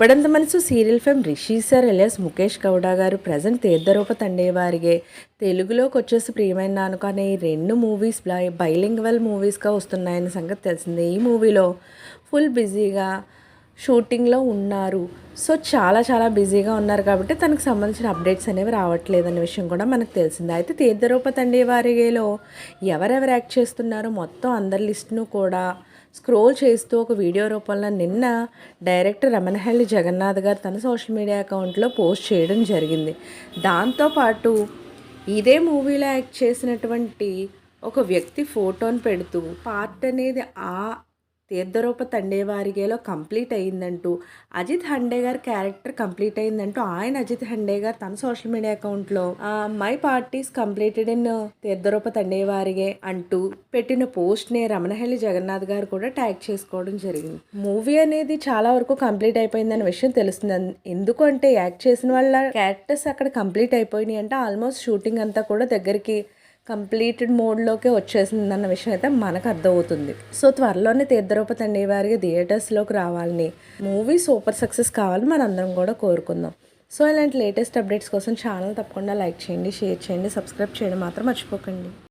ఇప్పుడంత మనసు serial fame Rishi sir alias Mukesh Gowda గారు present తీర్థరూప తండేవారిగే. తెలుగులోకి వచ్చేసి ప్రియమైన నానుక అనే ఈ రెండు మూవీస్ బైలింగ్వల్ మూవీస్గా వస్తున్నాయన్న సంగతి తెలిసిందే. ఈ మూవీలో ఫుల్ బిజీగా షూటింగ్లో ఉన్నారు. సో చాలా చాలా బిజీగా ఉన్నారు కాబట్టి తనకు సంబంధించిన అప్డేట్స్ అనేవి రావట్లేదనే విషయం కూడా మనకు తెలిసింది. అయితే తీర్థరూప తండేవారిలో ఎవరెవరు యాక్ట్ చేస్తున్నారో మొత్తం అందరి లిస్ట్ను కూడా స్క్రోల్ చేస్తూ ఒక వీడియో రూపంలో నిన్న డైరెక్టర్ రమణహల్లి జగన్నాథ్ గారు తన సోషల్ మీడియా అకౌంట్లో పోస్ట్ చేయడం జరిగింది. దాంతోపాటు ఇదే మూవీలో యాక్ట్ చేసినటువంటి ఒక వ్యక్తి ఫోటోని పెడుతూ పార్ట్ అనేది ఆ తీర్థరూప తండేవారిగేలో కంప్లీట్ అయిందంటూ అజిత్ హండే గారి క్యారెక్టర్ కంప్లీట్ అయ్యిందంటూ ఆయన అజిత్ హండే గారు తన సోషల్ మీడియా అకౌంట్లో my parties completed in Theertharoopa Thandeyavarige అంటూ పెట్టిన పోస్ట్ని రమణహల్లి జగన్నాథ్ గారు కూడా ట్యాగ్ చేసుకోవడం జరిగింది. మూవీ అనేది చాలా వరకు కంప్లీట్ అయిపోయిందన్న విషయం తెలుస్తుంది. ఎందుకంటే యాక్ట్ చేసిన వాళ్ళ క్యారెక్టర్స్ అక్కడ కంప్లీట్ అయిపోయినాయి అంటే ఆల్మోస్ట్ షూటింగ్ అంతా కూడా దగ్గరికి కంప్లీటెడ్ మోడ్లోకి వచ్చేసిందన్న విషయం అయితే మనకు అర్థమవుతుంది. సో త్వరలోనే తీర్థరూప తండ్రి వారికి థియేటర్స్లోకి రావాలని మూవీ సూపర్ సక్సెస్ కావాలని మనందరం కూడా కోరుకుందాం. సో ఇలాంటి లేటెస్ట్ అప్డేట్స్ కోసం ఛానల్ తప్పకుండా లైక్ చేయండి షేర్ చేయండి సబ్స్క్రైబ్ చేయడం మాత్రం మర్చిపోకండి.